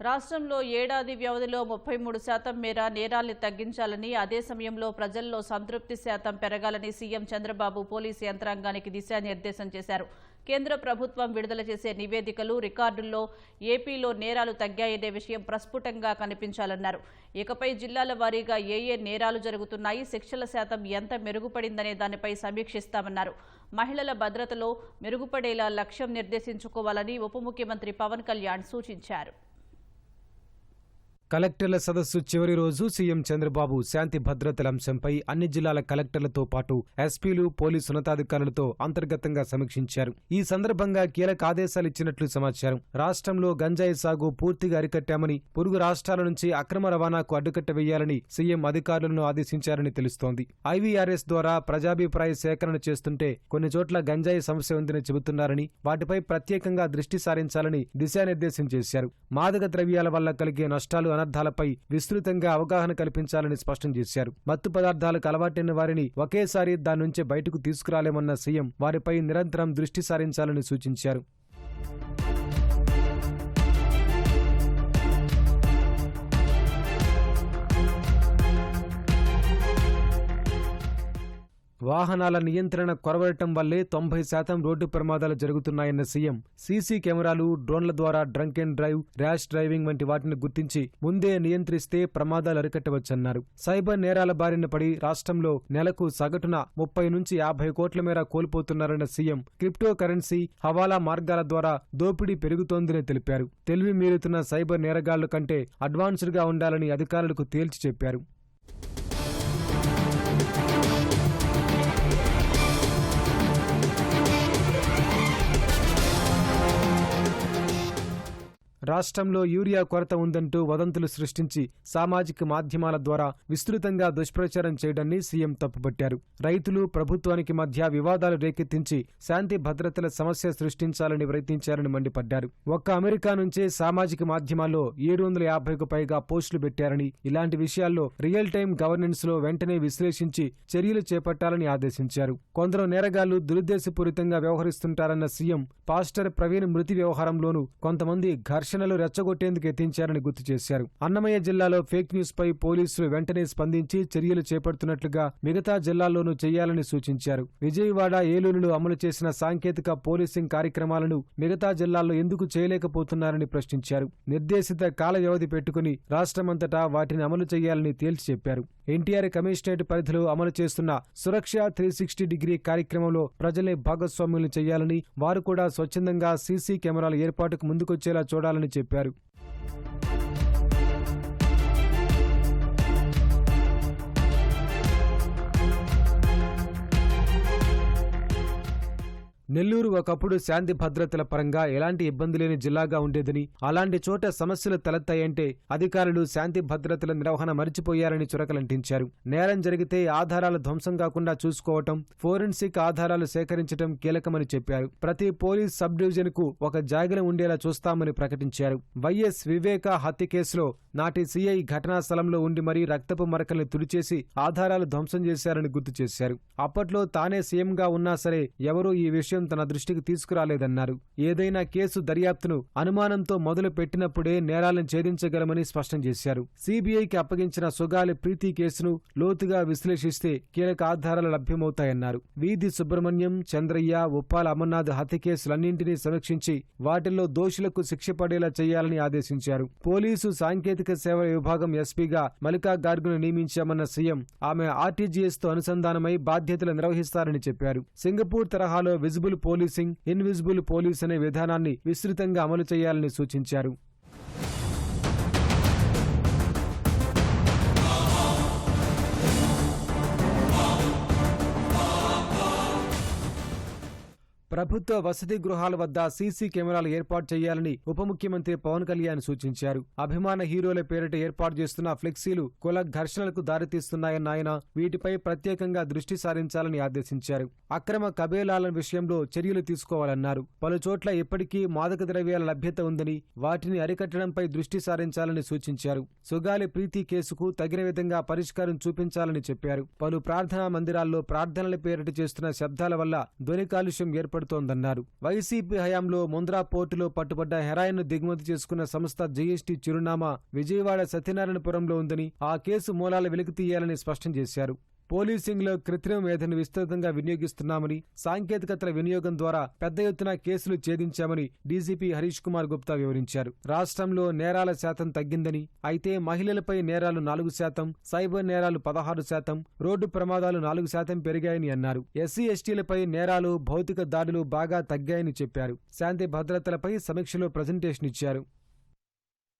రాష్ట్రంలో ఏడాది వ్యవధిలో ముప్పై మూడు శాతం మేర నేరాల్ని తగ్గించాలని అదే సమయంలో ప్రజల్లో సంతృప్తి శాతం పెరగాలని సీఎం చంద్రబాబు పోలీసు యంత్రాంగానికి దిశానిర్దేశం చేశారు. కేంద్ర ప్రభుత్వం విడుదల చేసే నివేదికలు రికార్డుల్లో ఏపీలో నేరాలు తగ్గాయనే విషయం ప్రస్ఫుటంగా కనిపించాలన్నారు. ఇకపై జిల్లాల వారీగా ఏ ఏ నేరాలు జరుగుతున్నాయి శిక్షల శాతం ఎంత మెరుగుపడిందనే దానిపై సమీక్షిస్తామన్నారు. మహిళల భద్రతలో మెరుగుపడేలా లక్ష్యం నిర్దేశించుకోవాలని ఉప ముఖ్యమంత్రి పవన్ కళ్యాణ్ సూచించారు. కలెక్టర్ల సదస్సు చివరి రోజు సీఎం చంద్రబాబు శాంతి భద్రతల అంశంపై అన్ని జిల్లాల కలెక్టర్లతో పాటు ఎస్పీలు పోలీసు ఉన్నతాధికారులతో అంతర్గతంగా సమీక్షించారు. ఈ సందర్భంగా కీలక ఆదేశాలు ఇచ్చినట్లు సమాచారం. రాష్ట్రంలో గంజాయి సాగు పూర్తిగా అరికట్టామని పొరుగు రాష్ట్రాల నుంచి అక్రమ రవాణాకు అడ్డుకట్ట వేయాలని సీఎం అధికారులను ఆదేశించారని తెలుస్తోంది. ఐవీఆర్ఎస్ ద్వారా ప్రజాభిప్రాయ సేకరణ చేస్తుంటే కొన్ని చోట్ల గంజాయి సమస్య ఉందని చెబుతున్నారని వాటిపై ప్రత్యేకంగా దృష్టి సారించాలని దిశానిర్దేశం చేశారు. మాదక ద్రవ్యాల వల్ల కలిగే నష్టాలు అనర్థాలపై విస్తృతంగా అవగాహన కల్పించాలని స్పష్టం చేశారు. మత్తు పదార్థాలకు అలవాటైన వారిని ఒకేసారి దాని నుంచి బయటకు తీసుకురాలేమన్న సీఎం వారిపై నిరంతరం దృష్టి సారించాలని సూచించారు. వాహనాల నియంత్రణ కొరవడటం వల్లే తొంభై శాతం రోడ్డు ప్రమాదాలు జరుగుతున్నాయన్న సీఎం సీసీ కెమెరాలు డ్రోన్ల ద్వారా drunk and drive rash driving వంటి వాటిని గుర్తించి ముందే నియంత్రిస్తే ప్రమాదాలు అరికట్టవచ్చన్నారు. సైబర్ నేరాల బారిన పడి రాష్ట్రంలో నెలకు సగటున ముప్పై నుంచి యాభై కోట్ల మేర కోల్పోతున్నారన్న సీఎం క్రిప్టో కరెన్సీ హవాలా మార్గాల ద్వారా దోపిడీ పెరుగుతోందని తెలిపారు. తెలివి మీరుతున్న సైబర్ నేరగాళ్ళ కంటే అడ్వాన్స్డ్గా ఉండాలని అధికారులకు తేల్చి చెప్పారు. రాష్ట్రంలో యూరియా కొరత ఉందంటూ వదంతులు సృష్టించి సామాజిక మాధ్యమాల ద్వారా విస్తృతంగా దుష్ప్రచారం చేయడాన్ని సీఎం తప్పుపట్టారు. రైతులు ప్రభుత్వానికి మధ్య వివాదాలు రేకెత్తించి శాంతి భద్రతల సమస్య సృష్టించాలని ప్రయత్నించారని మండిపడ్డారు. ఒక్క అమెరికా నుంచే సామాజిక మాధ్యమాల్లో ఏడు వందల యాభైకు పైగా పోస్టులు పెట్టారని ఇలాంటి విషయాల్లో రియల్ టైం గవర్నెన్స్లో వెంటనే విశ్లేషించి చర్యలు చేపట్టాలని ఆదేశించారు. కొందరు నేరగాళ్ళు దురుద్దేశపూరితంగా వ్యవహరిస్తుంటారన్న సీఎం పాస్టర్ ప్రవీణ్ మృతి వ్యవహారంలోనూ కొంతమంది ఘర్షణలు రెచ్చగొట్టేందుకు యత్నించారని గుర్తు చేశారు. అన్నమయ్య జిల్లాలో ఫేక్ న్యూస్ పై పోలీసులు వెంటనే స్పందించి చర్యలు చేపడుతున్నట్లుగా మిగతా జిల్లాల్లోనూ చేయాలని సూచించారు. విజయవాడ ఏలూరులో అమలు చేసిన సాంకేతిక పోలీసింగ్ కార్యక్రమాలను మిగతా జిల్లాల్లో ఎందుకు చేయలేకపోతున్నారని ప్రశ్నించారు. నిర్దేశిత కాల వ్యవధి పెట్టుకుని రాష్ట్రమంతటా వాటిని అమలు చేయాలని తేల్చి చెప్పారు. ఎన్టీఆర్ కమిషనరేట్ పరిధిలో అమలు చేస్తున్న సురక్ష త్రీ సిక్స్టీ డిగ్రీ కార్యక్రమంలో ప్రజలే భాగస్వామ్యులు చేయాలని వారు కూడా స్వచ్ఛందంగా సీసీ కెమెరాల ఏర్పాటుకు ముందుకొచ్చేలా చూడాలని చెప్పారు. నెల్లూరు ఒకప్పుడు శాంతి భద్రతల పరంగా ఎలాంటి ఇబ్బంది లేని జిల్లాగా ఉండేదని అలాంటి చోట సమస్యలు తలెత్తాయంటే అధికారులు శాంతి భద్రతల నిర్వహణ మరిచిపోయారని చురకలంటించారు. నేరం జరిగితే ఆధారాలు ధ్వంసం కాకుండా చూసుకోవటం ఫోరెన్సిక్ ఆధారాలు సేకరించడం కీలకమని చెప్పారు. ప్రతి పోలీస్ సబ్ డివిజన్కు ఒక జాగిన ఉండేలా చూస్తామని ప్రకటించారు. వైఎస్ వివేక హత్య కేసులో నాటి సీఐ ఘటనా స్థలంలో ఉండి మరీ రక్తపు మరకల్ని తుడిచేసి ఆధారాలు ధ్వంసం చేశారని గుర్తు చేశారు. అప్పట్లో తానే సీఎంగా ఉన్నా సరే ఎవరూ ఈ విషయం తన దృష్టికి తీసుకురాలేదన్నారు. ఏదైనా కేసు దర్యాప్తును అనుమానంతో మొదలు పెట్టినప్పుడే నేరాలను ఛేదించగలమని స్పష్టం చేశారు. సిబిఐకి అప్పగించిన సుగాలి ప్రీతి కేసును లోతుగా విశ్లేషిస్తే కీలక ఆధారాలు లభ్యమవుతాయన్నారు. వీధి సుబ్రహ్మణ్యం చంద్రయ్య ఉప్పాల అమర్నాథ్ హత్య కేసులన్నింటినీ సమీక్షించి వాటిల్లో దోషులకు శిక్ష పడేలా చేయాలని ఆదేశించారు. పోలీసు సాంకేతిక సేవల విభాగం ఎస్పీగా మల్లికా గార్గును నియమించామన్న సీఎం ఆమె ఆర్టీజీఎస్తో అనుసంధానమై బాధ్యతలు నిర్వహిస్తారని చెప్పారు. సింగపూర్ తరహాలో విజిబుల్ పోలీసింగ్ ఇన్విజిబుల్ పోలీస్ అనే విధానాన్ని విస్తృతంగా అమలు చేయాలని సూచించారు. ప్రభుత్వ వసతి గృహాల వద్ద సీసీ కెమెరాలు ఏర్పాటు చేయాలని ఉప ముఖ్యమంత్రి పవన్ కళ్యాణ్ సూచించారు. అభిమాన హీరోల పేరిట ఏర్పాటు చేస్తున్న ఫ్లెక్సీలు కుల ఘర్షణలకు దారితీస్తున్నాయన్న ఆయన వీటిపై ప్రత్యేకంగా దృష్టి సారించాలని ఆదేశించారు. అక్రమ కబేలాల విషయంలో చర్యలు తీసుకోవాలన్నారు. పలు చోట్ల ఇప్పటికీ మాదక ద్రవ్యాల లభ్యత ఉందని వాటిని అరికట్టడంపై దృష్టి సారించాలని సూచించారు. సుగాలి ప్రీతి కేసుకు తగిన విధంగా పరిష్కారం చూపించాలని చెప్పారు. పలు ప్రార్థనా మందిరాల్లో ప్రార్థనల పేరిట చేస్తున్న శబ్దాల వల్ల ధ్వని కాలుష్యం ఏర్పడుతోంది పడుతోందన్నారు వైసీపీ హయాంలో ముంద్రా పోర్టులో పట్టుబడ్డ హెరాయిన్ దిగుమతి చేసుకున్న సంస్థ జీఎస్టీ చిరునామా విజయవాడ సత్యనారాయణపురంలో ఉందని ఆ కేసు మూలాలు వెలికి తీయాలని స్పష్టం చేశారు. పోలీసింగ్లో కృత్రిమ మేధను విస్తృతంగా వినియోగిస్తున్నామని సాంకేతికతల వినియోగం ద్వారా పెద్ద ఎత్తున కేసులు ఛేదించామని డీజీపీ హరీష్ కుమార్ గుప్తా వివరించారు. రాష్ట్రంలో నేరాల శాతం తగ్గిందని అయితే మహిళలపై నేరాలు నాలుగు శాతం సైబర్ నేరాలు పదహారు శాతం రోడ్డు ప్రమాదాలు నాలుగు శాతం పెరిగాయని అన్నారు. ఎస్సీ ఎస్టీలపై నేరాలు భౌతిక దాడులు బాగా తగ్గాయని చెప్పారు. శాంతి భద్రతలపై సమీక్షలో ప్రజెంటేషన్ ఇచ్చారు.